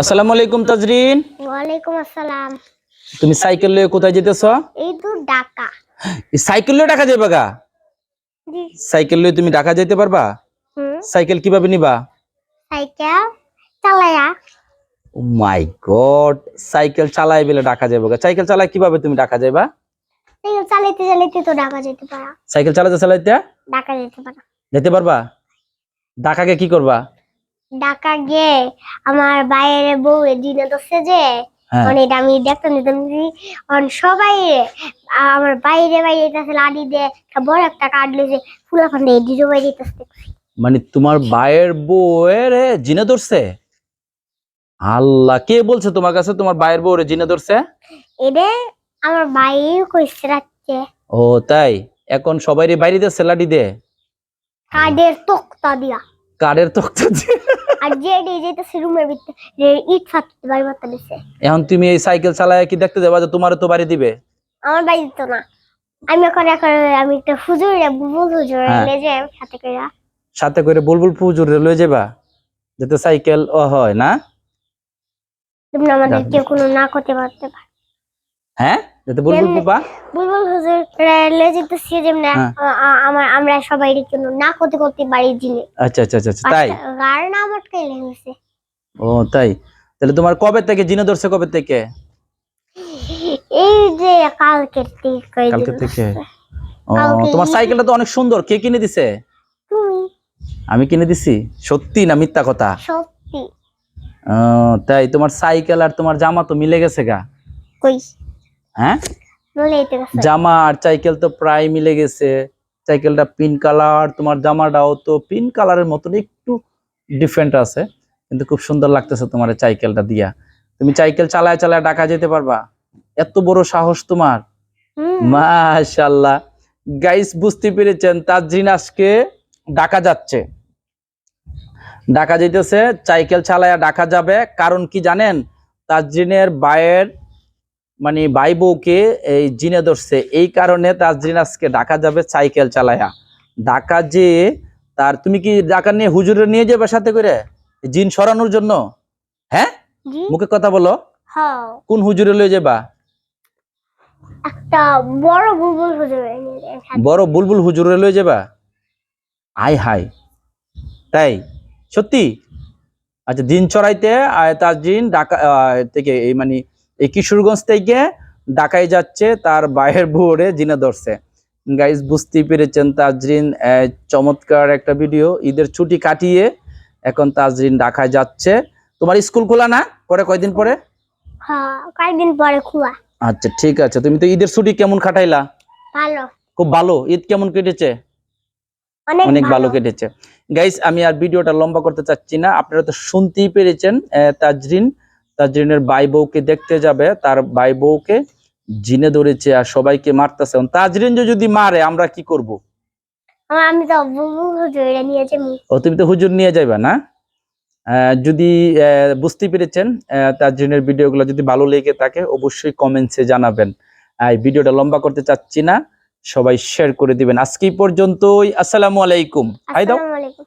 আসসালামু আলাইকুম তাজরিন। ওয়ালাইকুম আসসালাম। তুমি সাইকেল লয়ে কোথায় যেতেছ? এই তো ঢাকা। এই সাইকেল লয়ে ঢাকা যাবে গা? সাইকেল লয়ে তুমি ঢাকা যেতে পারবা? সাইকেল কীভাবে নিবা? সাইকেল চালায়া। ও মাই গড সাইকেল চালাই বেলে ঢাকা যাবে গা। সাইকেল চালাই কীভাবে তুমি ঢাকা যাবা সাইকেল চালাইতে চালাইতে তো ঢাকা যেতে পারা। সাইকেল চালাতে চালাইতে? ঢাকা যেতে পারা। যেতে পারবা? ঢাকাকে কি করবা? ঢাকা গিয়ে আমার বাইরে বউ দিনে দোষে যে হ্যাঁ। মানে আমি দেখতে নিতাম যে অন সবাই আমার বাইরে বাইরে কাছে লাডি দিয়ে একটা বড় একটা কার্ড লইছে ফুলা ফান্ডে ডিজো বাইরে কাছে মানে তোমার ভাইয়ের বউয়ের জিনে ধরছে? আল্লাহ কে বলছে তোমার কাছে তোমার ভাইয়ের বউরে জিনে ধরছে? এদের আমার ভাই কইছে রাখছে ও তাই? এখন সবাই বাইরে দিয়ে সেলাডি দে কার্ডের তক্তা দিয়া। কারের তক্তা দিয়ে। এখন তুমি এই সাইকেল চালায় কি দেখতে যাবা যে তোমারও তো বাড়ি দিবে? আমার বাড়ি দিত না। আমি এখন এখন আমি একটা হুজুর বুবুল হুজুর হ্যাঁ। এলে যে সাথে করে। সাথে করে বুলবুল পুজোর লয়ে যাবা? যাতে সাইকেল ও হয় না? তুমি আমাদের। কেউ কোনো না করতে পারতে পারে। হ্যাঁ? যাতে বুলবুল বুবুল হুজুর হ্যাঁ। আমার আমরা সবাই না করতে করতে বাড়ি জিনে আচ্ছা আচ্ছা আচ্ছা তাই? গার না আটকাইলে হয়েছে ও তাই? তাহলে তোমার কবে থেকে জিনে ধরছে কবে থেকে? এই যে কালকের থেকে কালকে থেকে? ও তোমার সাইকেলটা তো অনেক সুন্দর। কে কিনে দিছে? তুমি। আমি কিনে দিছি। সত্যি না মিথ্যা কথা? সত্যি। ও, তাই তোমার সাইকেল আর তোমার জামা তো মিলে গেছে গা? কই? হ্যাঁ? জামা আর সাইকেল তো প্রায় মিলে গেছে। সাইকেলটা পিঙ্ক কালার তোমার জামাটাও তো পিঙ্ক কালারের মতন একটু ডিফারেন্ট আছে। কিন্তু খুব সুন্দর লাগতেছে তোমার সাইকেলটা দিয়া। তুমি সাইকেল চালায় চালায় ঢাকা যেতে পারবা। এত বড় সাহস তোমার। মাশাল্লাহ গাইস বুঝতে পেরেছেন তাজরিন আজকে ঢাকা যাচ্ছে। ঢাকা যেতেছে সাইকেল চালায়া ঢাকা যাবে। কারণ কি জানেন? তাজরিনের বায়ের মানে ভাই বউকে এই জিনে ধরছে এই কারণে তাজরিন আজকে ঢাকা যাবে সাইকেল চালায়া। ঢাকা যে তার তুমি কি ঢাকা নিয়ে হুজুরে নিয়ে যাবে সাথে করে? জিন সরানোর জন্য? হ্যাঁ? মুখে কথা বলো। হ্যাঁ। কোন হুজুরে লয়ে যাবা? একটা বড় বুবুল হুজুর বড় বুলবুল হুজুরে লয়ে যাবা? আই হাই তাই? সত্যি? আচ্ছা দিন চড়াইতে তার ঢাকা আহ, থেকে এই মানে এই কিশোরগঞ্জ থেকে ঢাকায় যাচ্ছে তার বাইরের ভোরে জিনে ধরছে। গাইজ বুঝতেই পেরেছেন তাজরিন চমৎকার একটা ভিডিও ঈদের ছুটি কাটিয়ে এখন তাজরিন ঢাকায় যাচ্ছে। তোমার স্কুল খোলা না? পরে কয়দিন পরে? হ্যাঁ কয়েকদিন পরে খোলা। আচ্ছা ঠিক আছে। তুমি তো ঈদের ছুটি কেমন কাটাইলা ভালো। খুব ভালো। ঈদ কেমন কেটেছে? অনেক অনেক ভালো কেটেছে। গাইস আমি আর ভিডিওটা লম্বা করতে চাচ্ছি না। আপনারা তো শুনতেই পেরেছেন আহ, তাজরিন। তাজরিনের ভাই বউকে দেখতে যাবে তার ভাই বউকে জিনে ধরেছে আর সবাইকে মারতেছে। তাজরিন যদি মারে আমরা কি করব? আমি তো হুজুর নিয়েছি ও তুমি তো হুজুর নিয়ে যাইবা না? যদি আহ, বুঝতেই পেরেছেন তাজরিনের ভিডিওগুলো যদি ভালো লেগে থাকে অবশ্যই কমেন্টসে জানাবেন। এই ভিডিওটা লম্বা করতে চাচ্ছি না সবাই শেয়ার করে দিবেন। আজকে পর্যন্তই আসসালামু আলাইকুম। হাই দাও আসসালামু আলাইকুম।